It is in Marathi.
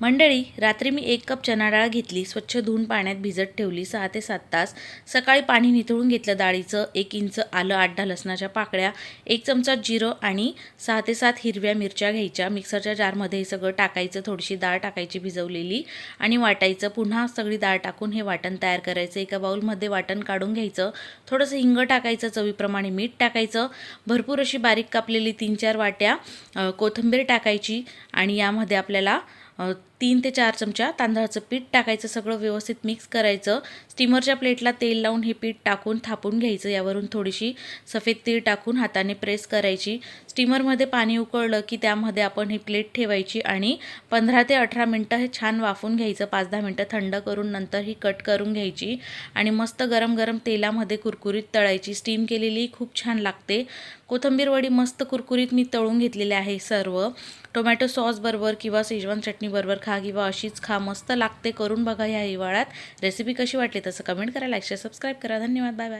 मंडळी रात्री मी एक कप चना डाळ घेतली स्वच्छ धुवून पाण्यात भिजत ठेवली सहा ते सात तास. सकाळी पाणी निथळून घेतलं डाळीचं एक इंच आलं आठ दहा लसणाच्या पाकळ्या एक चमचा जिरं आणि सहा ते सात हिरव्या मिरच्या घ्यायच्या. मिक्सरच्या जारमध्ये हे सगळं टाकायचं थोडीशी डाळ टाकायची भिजवलेली आणि वाटायचं. पुन्हा सगळी डाळ टाकून हे वाटण तयार करायचं. एका बाऊलमध्ये वाटण काढून घ्यायचं. थोडंसं हिंग टाकायचं चवीप्रमाणे मीठ टाकायचं. भरपूर अशी बारीक कापलेली तीन चार वाट्या कोथिंबीर टाकायची आणि यामध्ये आपल्याला तीन ते चार चमचा तांदळाचं पीठ टाकायचं सगळं व्यवस्थित मिक्स करायचं. स्टीमरच्या प्लेटला तेल लावून हे पीठ टाकून थापून घ्यायचं. यावरून थोडीशी सफेद तीळ टाकून हाताने प्रेस करायची. स्टीमरमध्ये पाणी उकळलं की त्यामध्ये आपण ही प्लेट ठेवायची आणि पंधरा ते अठरा मिनटं हे छान वाफून घ्यायचं. पाच दहा मिनटं थंड करून नंतर ही कट करून घ्यायची आणि मस्त गरम गरम तेलामध्ये कुरकुरीत तळायची. स्टीम केलेली खूप छान लागते. कोथिंबीर वडी मस्त कुरकुरीत मी तळून घेतलेले आहे सर्व. टोमॅटो सॉसबरोबर किंवा शेजवान चटणी बरोबर खा किंवा अशीच खा मस्त लागते करून बघा ह्या हिवाळ्यात. रेसिपी कशी वाटली तसं कमेंट करा लाईक शेअर सबस्क्राईब करा. धन्यवाद. Bye bye